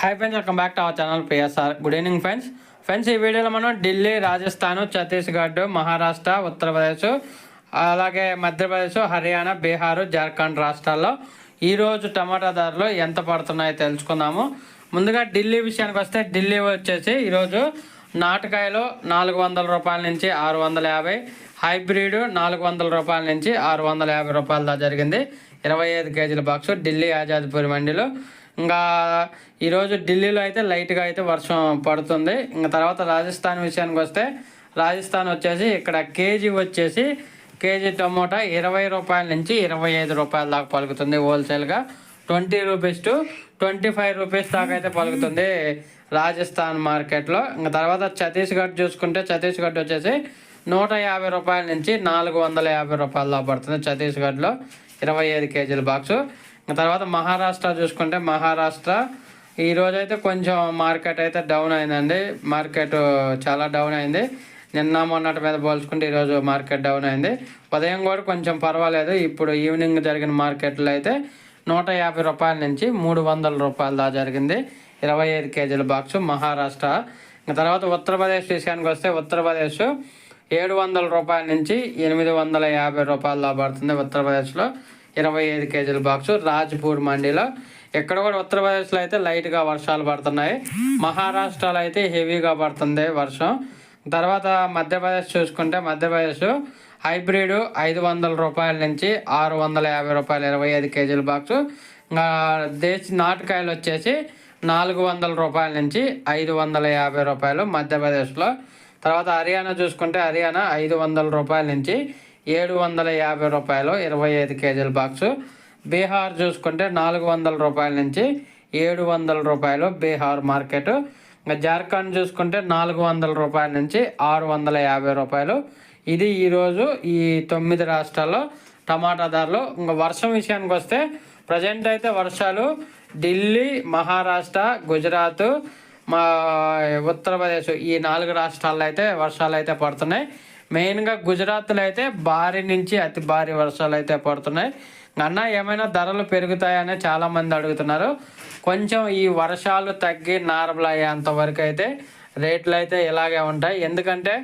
Hi friends welcome back to our channel PSR good evening friends friends ఈ వీడియోలో మనం ఢిల్లీ రాజస్థాన్ ఛత్తీస్గఢ్ మహారాష్ట్ర ఉత్తరప్రదేశ్ అలాగే మధ్యప్రదేశ్ హర్యానా బీహార్ జార్ఖండ్ రాష్ట్రాల్లో ఈరోజు టమాటా ధరలు ఎంత పడుతున్నాయో తెలుసుకుందాము. ముందుగా ఢిల్లీ విషయానికి వస్తే ఢిల్లీ వచ్చేసి ఈరోజు నాటకాయలు నాలుగు వందల రూపాయల నుంచి ఆరు వందల యాభై హైబ్రిడ్ నాలుగు వందల రూపాయల నుంచి ఆరు వందల యాభై రూపాయల జరిగింది. ఇరవై ఐదు కేజీల బాక్స్ ఢిల్లీ ఆజాద్పూర్ మండిలో. ఇంకా ఈరోజు ఢిల్లీలో అయితే లైట్గా అయితే వర్షం పడుతుంది. ఇంకా తర్వాత రాజస్థాన్ విషయానికి వస్తే రాజస్థాన్ వచ్చేసి ఇక్కడ కేజీ వచ్చేసి కేజీ టమోటా ఇరవై రూపాయల నుంచి ఇరవై ఐదు రూపాయల దాకా పలుకుతుంది హోల్సేల్గా. Twenty rupees to twenty five rupees దాకా అయితే పలుకుతుంది రాజస్థాన్ మార్కెట్లో. ఇంకా తర్వాత ఛత్తీస్గఢ్ చూసుకుంటే ఛత్తీస్గఢ్ వచ్చేసి నూట యాభై రూపాయల నుంచి నాలుగు వందల యాభై రూపాయల దాకా పడుతుంది ఛత్తీస్గఢ్లో. ఇరవై ఐదు కేజీల బాక్సు. తర్వాత మహారాష్ట్ర చూసుకుంటే మహారాష్ట్ర. ఈ అయితే కొంచెం మార్కెట్ అయితే డౌన్ అయిందండి. మార్కెట్ చాలా డౌన్ అయింది. నిన్న మొన్నటి మీద పోల్చుకుంటే ఈరోజు మార్కెట్ డౌన్ అయింది. ఉదయం కూడా కొంచెం పర్వాలేదు. ఇప్పుడు ఈవినింగ్ జరిగిన మార్కెట్లో అయితే నూట యాభై రూపాయల నుంచి మూడు వందల రూపాయల దా జరిగింది. ఇరవై ఐదు కేజీల బాక్సు మహారాష్ట్ర. ఇంకా తర్వాత ఉత్తరప్రదేశ్ విషయానికి వస్తే ఉత్తరప్రదేశ్ ఏడు వందల రూపాయల నుంచి ఎనిమిది వందల యాభై రూపాయల దా పడుతుంది ఉత్తరప్రదేశ్లో. ఇరవై ఐదు కేజీల బాక్సు రాజ్పూర్ మండీలో. ఎక్కడ కూడా ఉత్తరప్రదేశ్లో అయితే లైట్గా వర్షాలు పడుతున్నాయి. మహారాష్ట్రలో అయితే హెవీగా పడుతుంది వర్షం. తర్వాత మధ్యప్రదేశ్ చూసుకుంటే మధ్యప్రదేశ్ హైబ్రిడ్ ఐదు వందల రూపాయల నుంచి ఆరు వందల యాభై రూపాయలు ఇరవై ఐదు కేజీల బాక్సు. దేశ దేశీ నాటుకాయలు వచ్చేసి నాలుగు వందల రూపాయల నుంచి ఐదు వందల యాభై రూపాయలు మధ్యప్రదేశ్లో. తర్వాత హర్యానా చూసుకుంటే హర్యానా ఐదు వందల రూపాయల నుంచి ఏడు వందల యాభై రూపాయలు ఇరవై ఐదు కేజీల బాక్సు. బీహార్ చూసుకుంటే నాలుగు వందల రూపాయల నుంచి ఏడు వందల రూపాయలు బీహార్ మార్కెట్. ఇంకా జార్ఖండ్ చూసుకుంటే నాలుగు వందల రూపాయల నుంచి ఆరు వందల యాభై రూపాయలు. ఇది ఈరోజు ఈ తొమ్మిది రాష్ట్రాల్లో టమాటా ధరలు. ఇంకా వర్షం విషయానికి వస్తే ప్రజెంట్ అయితే వర్షాలు ఢిల్లీ మహారాష్ట్ర గుజరాత్ మా ఉత్తరప్రదేశ్ ఈ నాలుగు రాష్ట్రాల్లో అయితే వర్షాలు అయితే పడుతున్నాయి. మెయిన్గా గుజరాత్లో అయితే భారీ నుంచి అతి భారీ వర్షాలు అయితే పడుతున్నాయి. అన్న ఏమైనా ధరలు పెరుగుతాయని చాలామంది అడుగుతున్నారు. కొంచెం ఈ వర్షాలు తగ్గి నార్మల్ అయ్యేంత వరకు అయితే రేట్లు అయితే ఇలాగే ఉంటాయి. ఎందుకంటే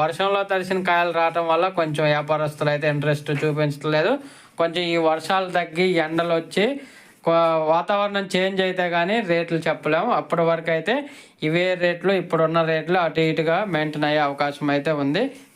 వర్షంలో తడిసిన కాయలు రావటం వల్ల కొంచెం వ్యాపారస్తులు అయితే ఇంట్రెస్ట్ చూపించట్లేదు. కొంచెం ఈ వర్షాలు తగ్గి ఎండలు వచ్చి వాతావరణం చేంజ్ అయితే కానీ రేట్లు చెప్పలేము. అప్పటి వరకు అయితే ఇవే రేట్లు ఇప్పుడున్న రేట్లు అటు ఇటుగా మెయింటైన్ అయ్యే అవకాశం అయితే ఉంది.